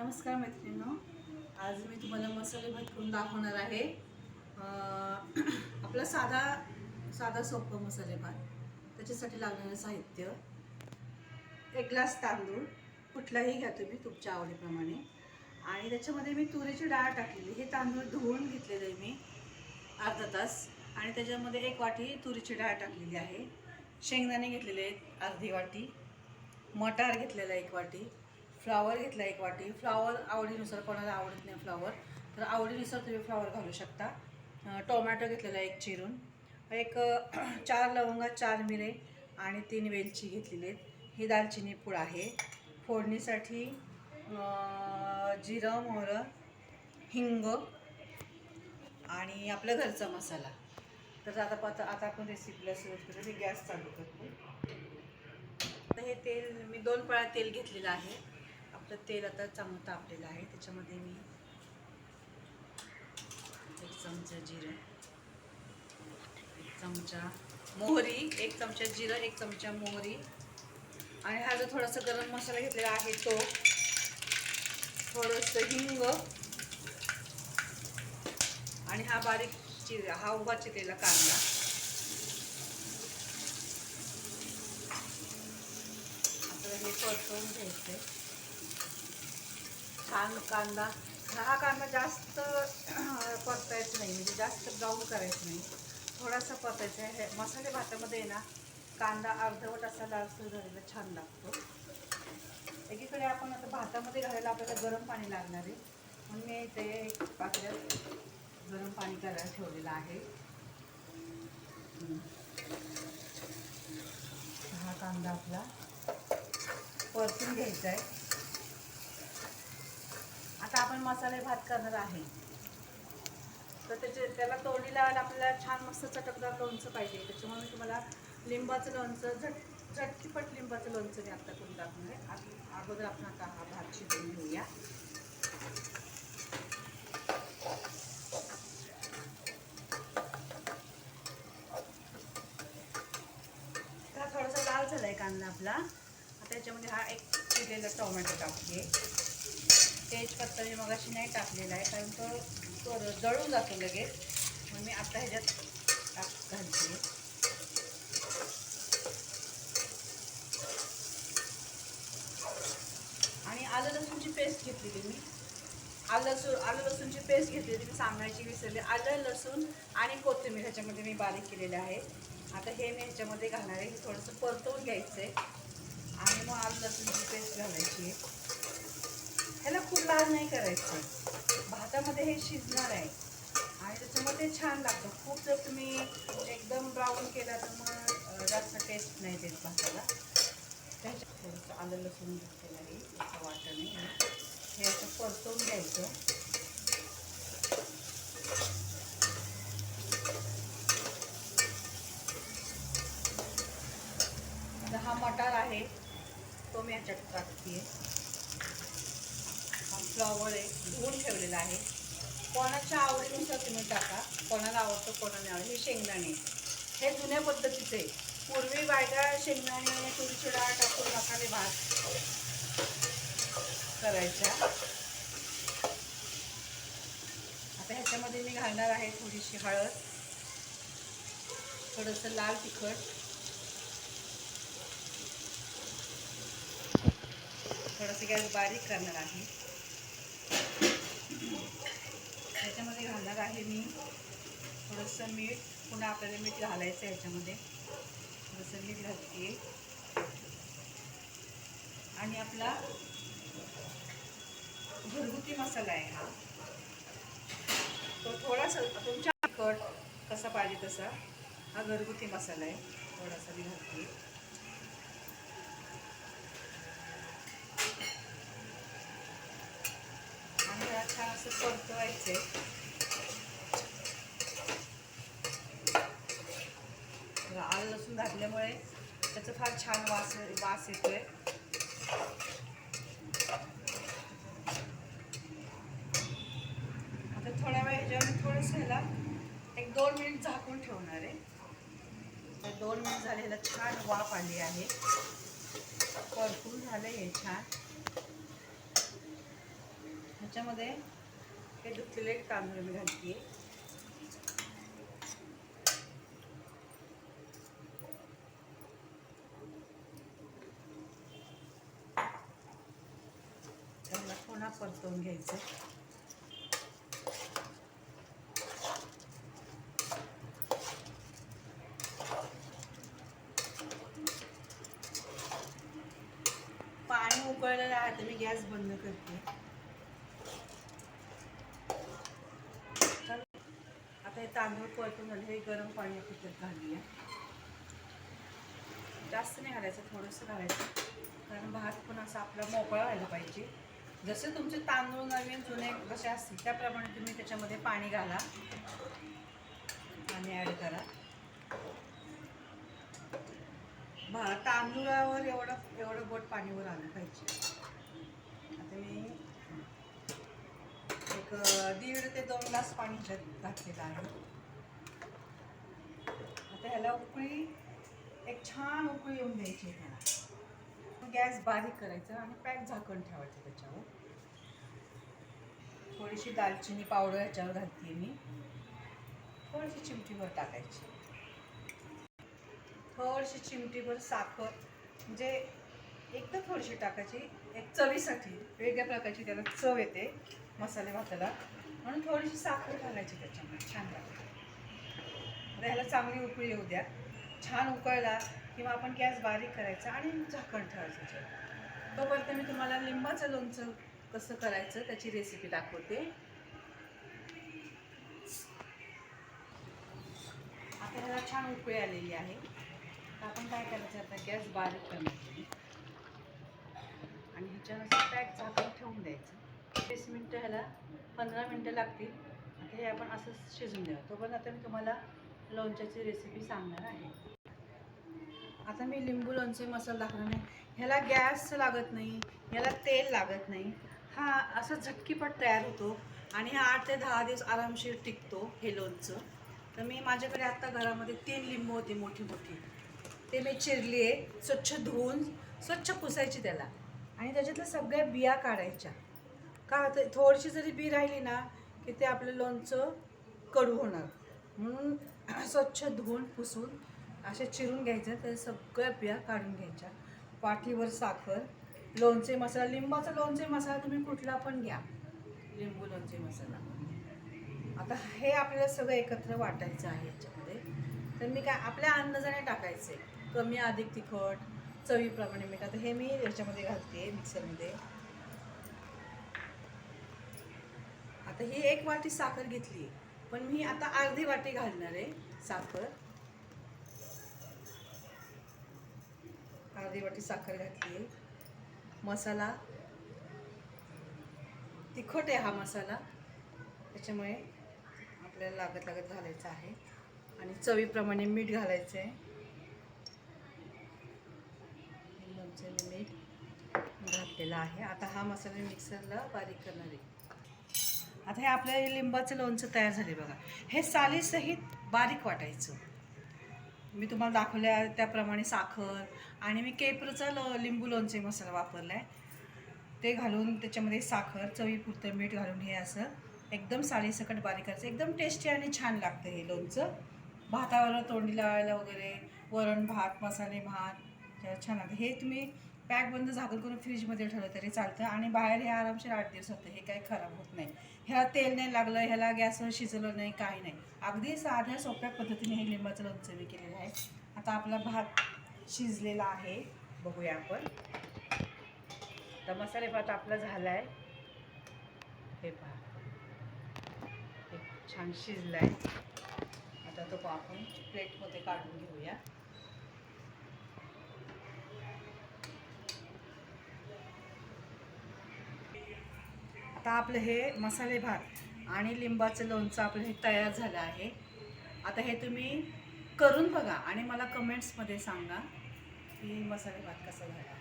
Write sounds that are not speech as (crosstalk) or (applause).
नमस्कार मैत्रिणींनो. आज मी तुम्हाला मसाले भात करून दाखवणार आहे. (clears throat) आपला साधा साधा सोपं मसाले भात. त्याच्यासाठी लागणारं साहित्य. एक ग्लास तांदूळ. कुठलाही घ्या तुम्ही तुमच्या आवडीप्रमाणे. आणि त्याच्यामध्ये मी तुरीची डाळ टाकलेली. हे तांदूळ धुवून घेतलेलं आहे मी अर्धा तास. आणि त्याच्यामध्ये एक वाटी तुरीची डाळ टाकलेली आहे. शेंगदाणे घेतलेले आहेत अर्धी वाटी. मटार घेतलेला एक वाटी. फ्लावर घेतला एक वाटी. फ्लावर आवडीनुसार कोणाला आवडत नाही फ्लावर तर आवडीनुसार तुम्ही फ्लावर घालू शकता. टोमॅटो घेतलेला एक चिरून. एक चार लवंगा चार मिरे आणि तीन वेलची घेतलेली आहेत. ही दालचिनी पूड आहे. फोडणीसाठी जिरं मोहरं हिंग आणि आपला घरचा मसाला. तर आता पाहता आता आपण रेसिपीला सुरुवात करू मी गॅस चालू करतो. तर हे तेल मी दोन पळा तेल घेतलेलं आहे. आपलं तेल आता चांगलं तापलेलं आहे. त्याच्यामध्ये मी एक चमचा जिरं एक चमचा मोहरी एक चमचा जिरं एक चमचा मोहरी. आणि हा जो थोडासा गरम मसाला घेतलेला आहे तो थोडंसं हिंग आणि हा बारीक चिर हा उभा चिरलेला कांदा. आता हे परतवून घ्यायचं छान कांदा. हा कांदा जास्त परतायचं नाही. म्हणजे जास्त ब्राऊन करायचं नाही. थोडासा परतायचा आहे. हे मसाले भातामध्ये आहे ना कांदा अर्धवट असा लालसर झालेला छान लागतो. एकीकडे आपण आता भातामध्ये घालायला आपल्याला गरम पाणी लागणार आहे. म्हणून मी ते पाकड्यात पात्र्यात गरम पाणी करायला ठेवलेलं आहे. हा कांदा आपला परतून घ्यायचा आहे. आता आपण मसाले भात करणार आहे. तर त्याचे त्याला तोंडी लावायला आपल्याला छान मस्त चटकदार लोणचं पाहिजे. त्याच्यामुळे मी तुम्हाला लिंबाचं लोणचं झट झटकीपट लिंबाचं लोणचं मी आता करून टाकणार आहे. अगोदर आपण आता हा भात शिजवून घेऊया. हा थोडासा लाल झाला आहे कांदा आपला. आता याच्यामध्ये हा एक चिरलेला टोमॅटो टाकते तेजपत्ता मी मगाशी नाही टाकलेला आहे कारण तो तो जळून जातो लगेच. मग मी आता ह्याच्यात टाक घालते. आणि आलं लसूणची पेस्ट घेतलेली मी. आलं लसूण आलं लसूणची पेस्ट घेतलेली मी सांगायची विसरले. आलं लसूण आणि कोथिंबीर ह्याच्यामध्ये मी बारीक केलेले आहे. आता हे मी ह्याच्यामध्ये घालणार आहे. हे थोडंसं परतवून घ्यायचं आहे आणि मग आलं लसूणची पेस्ट घालायची आहे. ह्याला खूप लाल नाही करायचं. भातामध्ये हे शिजणार आहे. आणि त्याच्यामध्ये छान लागतं. खूप जर तुम्ही एकदम ब्राऊन केला तर मग जास्त टेस्ट नाही देत भाताला. त्याच्यात थोडंसं आलं लसूण घातलेलं आहे. असं वाटण हे असं परतवून घ्यायचं. दहा हा मटार आहे. तो मी ह्याच्यात टाकते फ्लॉवर आहे धुवून ठेवलेला आहे. कोणाच्या आवडीनुसार तुम्ही टाका. कोणाला आवडतं कोणाला आवडतं. हे शेंगदाणे हे जुन्या पद्धतीचे आहे. पूर्वी बायका शेंगदाणे तुरीची डाळ टाकून मसाले भात करायच्या. आता ह्याच्यामध्ये मी घालणार आहे थोडीशी हळद. थोडंसं लाल तिखट. थोडंसं गॅस बारीक करणार आहे ह्याच्यामध्ये घालणार आहे मी. थोडंसं मीठ पुन्हा आपल्याला मीठ घालायचं आहे थोडंसं मीठ घालते. आणि आपला घरगुती मसाला आहे हा. तो थोडासा तुमच्या तिखट कसा पाहिजे तसा हा घरगुती मसाला आहे. थोडासा मी घालते. आणि याला छान असं परतवायचं आहे लसूण घातल्यामुळे त्याचा फार छान वास वास येतोय. आता थोड्या वेळ ह्याच्यावर थोडंसं ह्याला एक दोन मिनिट झाकून ठेवणार आहे. तर दोन मिनिट झाले ह्याला छान वाफ आली आहे. परतून झालं हे छान. ह्याच्यामध्ये हे धुतलेले तांदूळ मी घालते त्याला पुन्हा परतवून घ्यायचं. पाणी उकळलेलं आहे तर मी गॅस बंद करते. आता हे तांदूळ परतून झाले हे गरम पाणी आपण घालूया. जास्त नाही घालायचं थोडंसं घालायचं. कारण भात पण असा आपला मोकळा व्हायला पाहिजे. जसे तुमचे तांदूळ नवीन जुने कसे असतील त्याप्रमाणे तुम्ही त्याच्यामध्ये पाणी घाला आणि ॲड करा. भा तांदूळावर एवढं एवढं बोट पाणीवर आलं पाहिजे. आता मी एक दीड ते दोन ग्लास पाणी घातलेलं आहे. आता ह्याला उकळी एक छान उकळी येऊन द्यायची ह्याला गॅस बारीक करायचा आणि पॅक झाकण ठेवायचं त्याच्यावर. थोडीशी दालचिनी पावडर ह्याच्यावर घालते मी. थोडीशी चिमटीभर टाकायची. थोडीशी चिमटीभर साखर म्हणजे एकदम थोडीशी टाकायची. एक चवीसाठी वेगळ्या प्रकारची त्याला चव येते मसाले भाताला. म्हणून थोडीशी साखर घालायची त्याच्यामध्ये छान लागते. ह्याला चांगली उकळी येऊ द्या. छान उकळला किंवा आपण गॅस बारीक करायचा आणि झाकण ठेवायचं तोपर्यंत मी तुम्हाला लिंबाचं लोणचं कसं करायचं त्याची रेसिपी दाखवते. आता ह्याला छान उकळी आलेली आहे. आपण काय करायचं आता? गॅस बारीक करायची आणि ह्याच्यानुसार पॅक झाकून ठेवून द्यायचं. वीस मिनटं ह्याला पंधरा मिनटं लागतील. आता हे आपण असंच शिजून द्यावं तोपर्यंत आता मी तुम्हाला लोणच्याची रेसिपी सांगणार आहे. आता मी लिंबू लोणचे मसाला दाखवणार नाही. ह्याला गॅस लागत नाही ह्याला तेल लागत नाही. हा असं झटकीपट तयार होतो आणि हा आठ ते दहा दिवस आरामशीर टिकतो हे लोणचं. तर मी माझ्याकडे आत्ता घरामध्ये तीन लिंबू होती मोठी मोठी. ते मी चिरली आहे स्वच्छ धुवून स्वच्छ पुसायची त्याला. आणि त्याच्यातल्या सगळ्या बिया काढायच्या. का तर थोडीशी जरी बी राहिली ना की ते आपलं लोणचं कडू होणार. म्हणून (clears throat) स्वच्छ धुवून पुसून असे चिरून घ्यायचं तर सगळ्या बिया काढून घ्यायच्या. पाठीवर साखर लोणचे मसाला लिंबाचा लोणचे मसाला तुम्ही कुठला पण घ्या. लिंबू लोणचे मसाला. आता हे आपल्याला सगळं एकत्र वाटायचं आहे याच्यामध्ये. तर मी काय आपल्या अंदाजाने टाकायचे. कमी अधिक तिखट चवीप्रमाणे मीठ. आता हे मी याच्यामध्ये घालते मिक्सरमध्ये. आता ही एक वाटी साखर घेतली. पण मी आता अर्धी वाटी घालणार आहे साखर. अर्धी वाटी साखर घातली. मसाला. तिखट आहे हा मसाला. त्याच्यामुळे आपल्याला लागत लागत घालायचा आहे. आणि चवीप्रमाणे मीठ घालायचं आहे मीठ घातलेलं आहे. आता हा मसाला मिक्सरला बारीक करणार आहे. आता हे आपल्या लिंबाचं लोणचं तयार झाले बघा. हे सालीसहित बारीक वाटायचं. मी तुम्हाला दाखवल्या त्याप्रमाणे साखर आणि मी केपरचा लो लिंबू लोणचे मसाला वापरला आहे ते घालून त्याच्यामध्ये साखर चवीपुरतं मीठ घालून हे असं एकदम साडीसकट बारीक करायचं. एकदम टेस्टी आणि छान लागतं हे लोणचं. भातावर तोंडी लावायला वगैरे वरण भात मसाले भात छान लागतं. हे तुम्ही पॅक बंद झाकण करून फ्रीजमध्ये ठेवलं तरी चालतं आणि बाहेर हे आरामशीर आठ दिवस होतं. हे काही खराब होत नाही. ह्या तेल नाही लागलं ह्याला गॅसवर शिजवलं नाही काही नाही. अगदी साध्या सोप्या पद्धतीने हे लिंबाचं लोणचं मी केलेलं आहे. आता आपला भात शिजलेला आहे. बघूया आपण. तर मसाले भात आपला झाला आहे हे पहा. हे छान शिजला आहे आता तो आपण प्लेटमध्ये काढून घेऊया. आता आपलं हे मसाले भात आणि लिंबाचं लोणचं आपलं हे तयार झालं आहे. आता हे तुम्ही करून बघा आणि मला कमेंट्समध्ये सांगा की मसाले भात कसा झाला.